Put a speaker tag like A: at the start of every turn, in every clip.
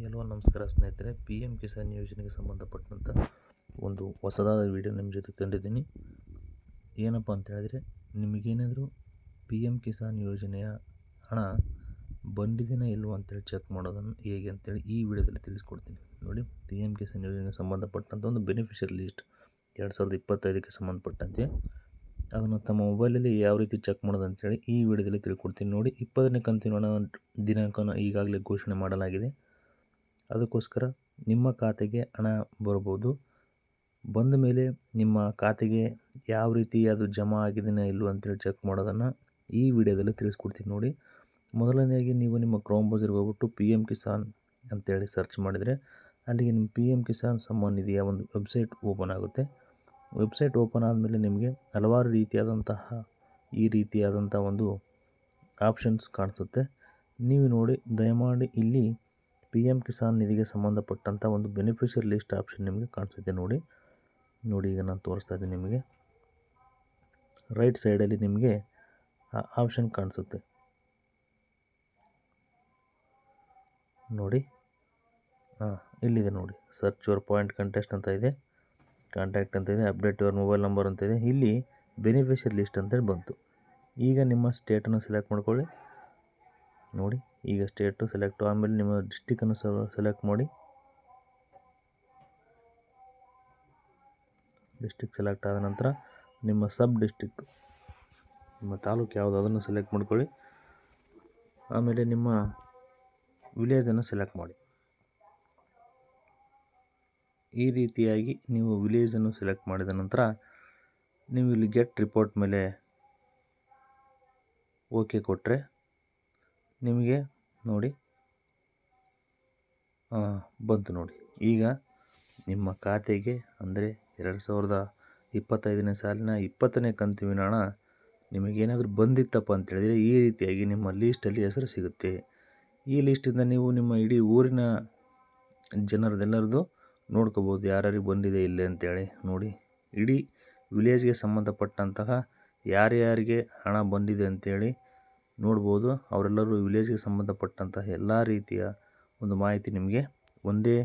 A: Hello ನಮಸ್ಕಾರ ಸ್ನೇಹಿತರೆ. P M Kisan ಯೋಜನೆಗೆ ಸಂಬಂಧಪಟ್ಟಂಥ ಒಂದು ಹೊಸದಾದ ವಿಡಿಯೋ ನಿಮ್ಮ ಜೊತೆ ತಂದಿದ್ದೀನಿ. ಏನಪ್ಪ ಅಂತ ಹೇಳಿದ್ರೆ, ನಿಮಗೇನಾದರೂ ಪಿ ಎಂ ಕಿಸಾನ್ ಯೋಜನೆಯ ಹಣ ಬಂದಿದೆಯಾ ಇಲ್ವೋ ಅಂತೇಳಿ ಚೆಕ್ ಮಾಡೋದನ್ನು ಹೇಗೆ ಅಂತೇಳಿ ಈ ವಿಡಿಯೋದಲ್ಲಿ ತಿಳಿಸ್ಕೊಡ್ತೀನಿ. ನೋಡಿ ಪಿ ಎಂ ಕಿಸಾನ್ ಯೋಜನೆಗೆ ಸಂಬಂಧಪಟ್ಟಂಥ ಒಂದು ಬೆನಿಫಿಷರಿ ಲಿಸ್ಟ್ ಎರಡು ಸಾವಿರದ ಇಪ್ಪತ್ತೈದಕ್ಕೆ ಸಂಬಂಧಪಟ್ಟಂತೆ. ಅದನ್ನು ತಮ್ಮ ಮೊಬೈಲಲ್ಲಿ ಯಾವ ರೀತಿ ಚೆಕ್ ಮಾಡೋದು ಅಂತೇಳಿ ಈ ವಿಡಿಯೋದಲ್ಲಿ ತಿಳ್ಕೊಡ್ತೀನಿ. ನೋಡಿ, ಇಪ್ಪತ್ತನೇ ಕಂತಿನ ದಿನಾಂಕನ ಈಗಾಗಲೇ ಘೋಷಣೆ ಮಾಡಲಾಗಿದೆ. ಅದಕ್ಕೋಸ್ಕರ ನಿಮ್ಮ ಖಾತೆಗೆ ಹಣ ಬರ್ಬೋದು. ಬಂದ ಮೇಲೆ ನಿಮ್ಮ ಖಾತೆಗೆ ಯಾವ ರೀತಿ ಅದು ಜಮಾ ಆಗಿದೆಯಾ ಇಲ್ಲವೋ ಅಂತೇಳಿ ಚೆಕ್ ಮಾಡೋದನ್ನು ಈ ವಿಡಿಯೋದಲ್ಲಿ ತಿಳಿಸ್ಕೊಡ್ತೀನಿ ನೋಡಿ. ಮೊದಲನೇದಾಗಿ ನೀವು ನಿಮ್ಮ ಕ್ರೋಮ್ ಬ್ರೌಸರ್ಗೆ ಹೋಗ್ಬಿಟ್ಟು ಪಿ ಎಂ ಕಿಸಾನ್ ಅಂತೇಳಿ ಸರ್ಚ್ ಮಾಡಿದರೆ ಅಲ್ಲಿಗೆ ನಿಮ್ಮ ಪಿ ಎಂ ಕಿಸಾನ್ ಸಮ್ಮಾನ್ ನಿಧಿಯ ಒಂದು ವೆಬ್ಸೈಟ್ ಓಪನ್ ಆಗುತ್ತೆ. ವೆಬ್ಸೈಟ್ ಓಪನ್ ಆದಮೇಲೆ ನಿಮಗೆ ಹಲವಾರು ರೀತಿಯಾದಂತಹ ಈ ರೀತಿಯಾದಂಥ ಒಂದು ಆಪ್ಷನ್ಸ್ ಕಾಣಿಸುತ್ತೆ. ನೀವು ನೋಡಿ, ದಯಮಾಡಿ ಇಲ್ಲಿ ಪಿ ಎಂ ಕಿಸಾನ್ ನಿಧಿಗೆ ಸಂಬಂಧಪಟ್ಟಂಥ ಒಂದು ಬೆನಿಫಿಷರಿ ಲಿಸ್ಟ್ ಆಪ್ಷನ್ ನಿಮಗೆ ಕಾಣಿಸುತ್ತೆ ನೋಡಿ. ನೋಡಿ ಈಗ ನಾನು ತೋರಿಸ್ತಾ ಇದ್ದೀನಿ ನಿಮಗೆ. ರೈಟ್ ಸೈಡಲ್ಲಿ ನಿಮಗೆ ಆಪ್ಷನ್ ಕಾಣಿಸುತ್ತೆ. ನೋಡಿ. ಹಾಂ ಇಲ್ಲಿದೆ ನೋಡಿ. ಸರ್ಚ್ ಯುವರ್ ಪಾಯಿಂಟ್ ಕಂಟೆಸ್ಟ್ ಅಂತ ಇದೆ. ಕಾಂಟ್ಯಾಕ್ಟ್ ಅಂತ ಇದೆ. ಅಪ್ಡೇಟ್ ಯುವರ್ ಮೊಬೈಲ್ ನಂಬರ್ ಅಂತ ಇದೆ. ಇಲ್ಲಿ ಬೆನಿಫಿಷರಿ ಲಿಸ್ಟ್ ಅಂತೇಳಿ ಬಂತು. ಈಗ ನಿಮ್ಮ ಸ್ಟೇಟನ್ನು ಸೆಲೆಕ್ಟ್ ಮಾಡ್ಕೊಳ್ಳಿ. ನೋಡಿ. ಈಗ ಸ್ಟೇಟು ಸೆಲೆಕ್ಟು ಆಮೇಲೆ ನಿಮ್ಮ ಡಿಸ್ಟಿಕನ್ನು ಸೆಲೆಕ್ಟ್ ಮಾಡಿ. ಡಿಸ್ಟಿಕ್ ಸೆಲೆಕ್ಟ್ ಆದ ನಂತರ ನಿಮ್ಮ ಸಬ್ ಡಿಸ್ಟಿಕ್ ನಿಮ್ಮ ತಾಲೂಕು ಯಾವುದು ಅದನ್ನು ಸೆಲೆಕ್ಟ್ ಮಾಡ್ಕೊಳ್ಳಿ. ಆಮೇಲೆ ನಿಮ್ಮ ವಿಲೇಜನ್ನು ಸೆಲೆಕ್ಟ್ ಮಾಡಿ. ಈ ರೀತಿಯಾಗಿ ನೀವು ವಿಲೇಜನ್ನು ಸೆಲೆಕ್ಟ್ ಮಾಡಿದ ನಂತರ ನೀವು ಇಲ್ಲಿ ಗೆಟ್ ರಿಪೋರ್ಟ್ ಮೇಲೆ ಓಕೆ ಕೊಟ್ಟರೆ ನಿಮಗೆ ನೋಡಿ. ಬಂತು ನೋಡಿ. ಈಗ ನಿಮ್ಮ ಖಾತೆಗೆ ಅಂದರೆ ಎರಡು ಸಾವಿರದ ಇಪ್ಪತ್ತೈದನೇ ಸಾಲಿನ ಇಪ್ಪತ್ತನೇ ಕಂತಿನ ಹಣ ನಿಮಗೇನಾದರೂ ಬಂದಿತ್ತಪ್ಪ ಅಂತೇಳಿದರೆ ಈ ರೀತಿಯಾಗಿ ನಿಮ್ಮ ಲೀಸ್ಟಲ್ಲಿ ಹೆಸರು ಸಿಗುತ್ತೆ. ಈ ಲೀಸ್ಟಿಂದ ನೀವು ನಿಮ್ಮ ಇಡೀ ಊರಿನ ಜನರದೆಲ್ಲರದು ನೋಡ್ಕೋಬೋದು ಯಾರ್ಯಾರಿಗೆ ಬಂದಿದೆ, ಇಲ್ಲೇ ಅಂತೇಳಿ ನೋಡಿ. ಇಡೀ ವಿಲೇಜ್ಗೆ ಸಂಬಂಧಪಟ್ಟಂತಹ ಯಾರ್ಯಾರಿಗೆ ಹಣ ಬಂದಿದೆ ಅಂತೇಳಿ ನೋಡ್ಬೋದು. ಅವರೆಲ್ಲರೂ ವಿಲೇಜ್ಗೆ ಸಂಬಂಧಪಟ್ಟಂತಹ ಎಲ್ಲ ರೀತಿಯ ಒಂದು ಮಾಹಿತಿ ನಿಮಗೆ ಒಂದೇ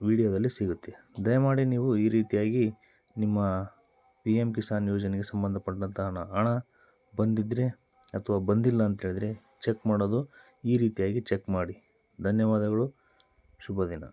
A: ವಿಡಿಯೋದಲ್ಲಿ ಸಿಗುತ್ತೆ. ದಯಮಾಡಿ ನೀವು ಈ ರೀತಿಯಾಗಿ ನಿಮ್ಮ ಪಿ ಎಂ ಕಿಸಾನ್ ಯೋಜನೆಗೆ ಸಂಬಂಧಪಟ್ಟಂತಹ ಹಣ ಬಂದಿದ್ದರೆ ಅಥವಾ ಬಂದಿಲ್ಲ ಅಂತೇಳಿದರೆ ಚೆಕ್ ಮಾಡೋದು ಈ ರೀತಿಯಾಗಿ ಚೆಕ್ ಮಾಡಿ. ಧನ್ಯವಾದಗಳು. ಶುಭ ದಿನ